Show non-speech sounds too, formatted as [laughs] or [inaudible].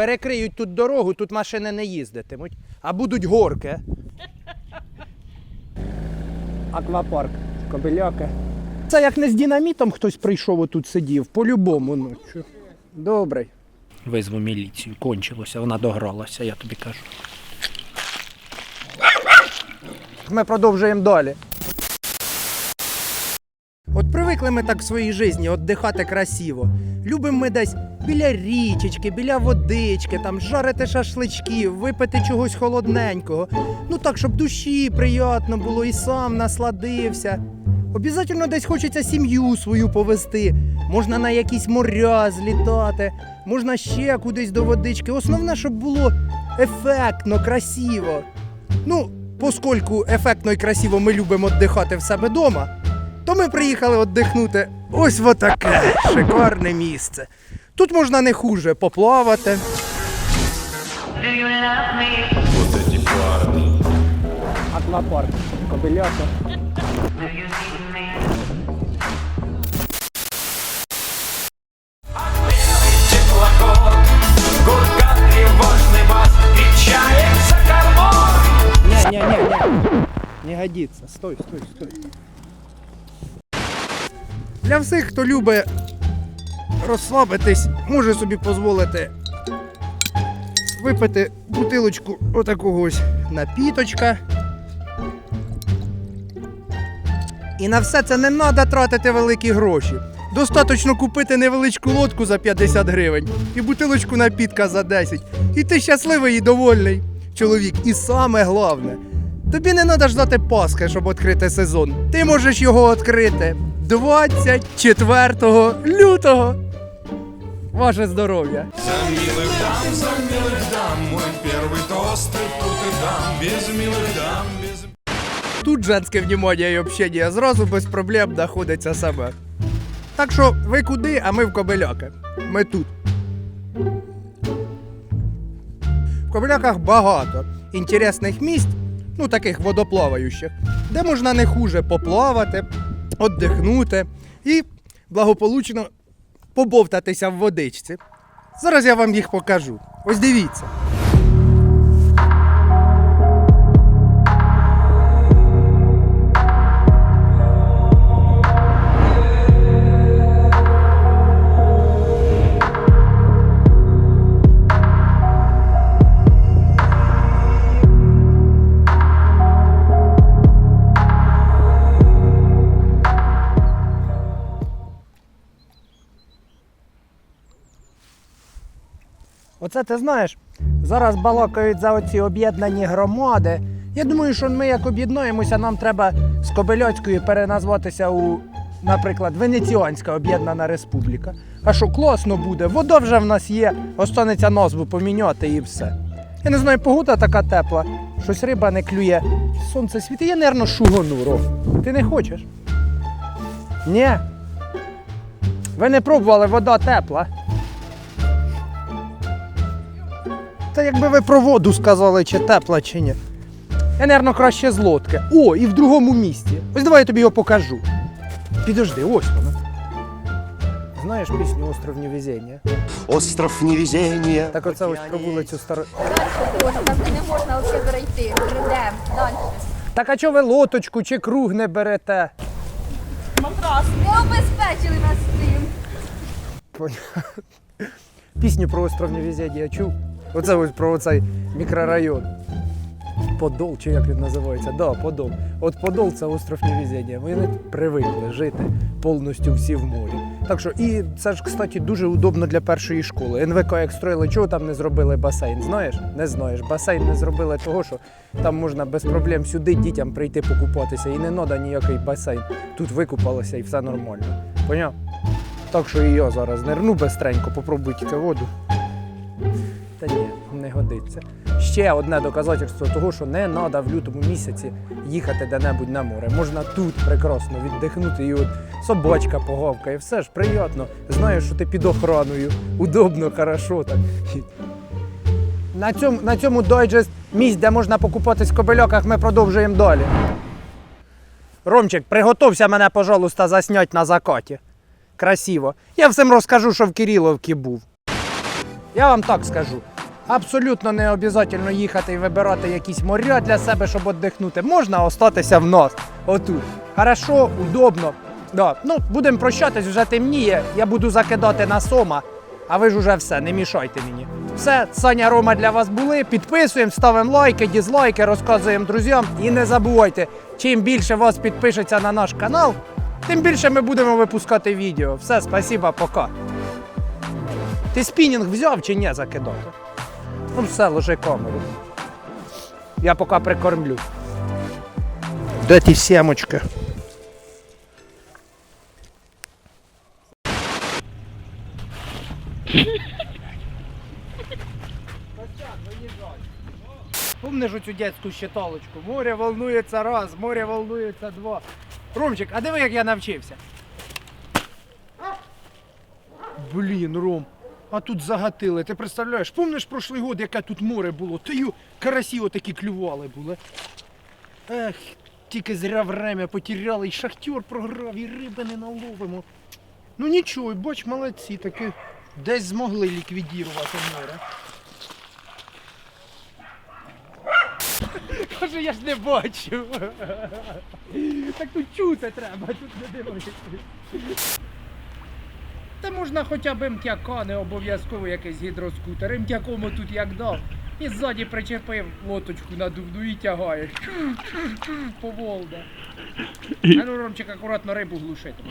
перекриють тут дорогу, тут машини не їздитимуть, а будуть горки. Аквапарк, кобиляки. Це як не з динамітом хтось прийшов отут сидів, по-любому. Що. Добрий. Визву міліцію, кончилося, вона догралася, я тобі кажу. Ми продовжуємо далі. От привикли ми так в своїй житті віддихати красиво. Любимо ми десь біля річечки, біля водички, там жарити шашлички, випити чогось холодненького. Ну так, щоб душі приємно було і сам насладився. Обязательно десь хочеться сім'ю свою повести. Можна на якісь моря злітати, можна ще кудись до водички. Основне, щоб було ефектно, красиво. Ну, поскольку ефектно і красиво ми любимо віддихати в себе вдома, то ми приїхали віддихнути ось в таке шикарне місце. Тут можна не хуже поплавати. Do you love me? Вот эти парни. Аквапарк, кобиляка. Do you need me? теплоход Для всіх, хто любить розслабитись, може собі дозволити випити бутилочку отакого ось напіточка. І на все це не треба тратити великі гроші. Достаточно купити невеличку лодку за 50 гривень і бутилочку напітка за 10. І ти щасливий і довольний. Чоловік, і саме головне, тобі не треба ждати Пасхи, щоб відкрити сезон. Ти можеш його відкрити 24 лютого. Ваше здоров'я! За милых дам, за милых дам, мой первый тост и тут и дам. Без милых дам, без Тут женське внимание і общення зразу без проблем знаходиться саме. Так що ви куди, а ми в Кобиляки. Ми тут. В Кобиляках багато інтересних місць, ну таких водоплаваючих, де можна не хуже поплавати, віддихнути і благополучно побовтатися в водичці. Зараз я вам їх покажу. Ось дивіться. Оце ти знаєш, зараз балакають за оці об'єднані громади. Я думаю, що ми як об'єднаємося, нам треба з Кобиляцької переназватися у, наприклад, Венеціанська об'єднана республіка. А що класно буде, вода вже в нас є, останеться назву поміняти і все. Я не знаю, погода така тепла, щось риба не клює, сонце світить, я, нервно, шугану, Ром. Ти не хочеш? Ні. Ви не пробували, вода тепла. Та якби ви про воду сказали, чи тепла, чи ні. Я, напевно, краще з лодки. О, і в другому місці. Ось давай я тобі його покажу. Підожди, ось воно. Знаєш пісню Остров невезіння? Остров невезения. Так оце ось про вулицю Старо. Ось там де не можна взагалі перейти. Прийдемо далі. Так а чого ви лоточку чи круг не берете? Не обезпечили нас цим. Пісню про остров невезіння чув? Оце ось про оцей мікрорайон. Подол, чи як він називається? Да, Подол. От Подол це остров невезіння. Вони привикли жити повністю всі в морі. Так що, і це ж, кстати, дуже удобно для першої школи. НВК як строїли, чого там не зробили басейн? Знаєш? Не знаєш. Басейн не зробили того, що там можна без проблем сюди дітям прийти покупатися. І не треба ніякий басейн. Тут викупалося і все нормально. Поняв? Так що і я зараз нирну бистренько, попробуй тільки воду. Годиться. Ще одне доказательство того, що не треба в лютому місяці їхати де-небудь на море. Можна тут прекрасно віддихнути і от собачка погавкає, все ж приємно. Знаєш, що ти під охраною. Удобно, хорошо так. На цьому, на цьому дойджест місць, де можна покупатись в кобильоках, ми продовжуємо далі. Ромчик, приготовся мене, пожалуйста, заснять на закаті. Красиво. Я всім розкажу, що в Кириловці був. Я вам так скажу. Абсолютно не обов'язково їхати і вибирати якісь моря для себе, щоб віддихнути. Можна остатися в нас. Отут. Хорошо, удобно. Да. Ну, будемо прощатись, вже темніє. Я буду закидати на сома. А ви ж уже все, не мішайте мені. Все, Саня Рома для вас були. Підписуємо, ставимо лайки, дізлайки, розказуємо друзям. І не забувайте, чим більше вас підпишеться на наш канал, тим більше ми будемо випускати відео. Все, спасибо, пока. Ти спінінг взяв чи ні закидати? Ну все, ложи камеру. Я поки прикормлю. Де ті сімочки? Помниш оцю дядську щиталочку? Море волнується раз, море волнується два. Ромчик, а диви, як я навчився. Блін, Ром, а тут загатили. Ти представляєш, помниш прошлий год, яке тут море було? Та ю карасі отакі клювали були. Ех, тільки зря время потеряли, і шахтер програв, і риби не наловимо. Ну нічого, бач, молодці, таки десь змогли ліквідувати море. [laughs] Каже, я ж не бачу. [laughs] Так тут чути треба, тут не дивитися. Та можна хоча б МТЯКа, не обов'язково якийсь гідроскутер. МТЯКому тут як дав. І ззаді причепив лоточку надувну і тягаєш. Поволда. А ну, Ромчик, акуратно рибу глушити.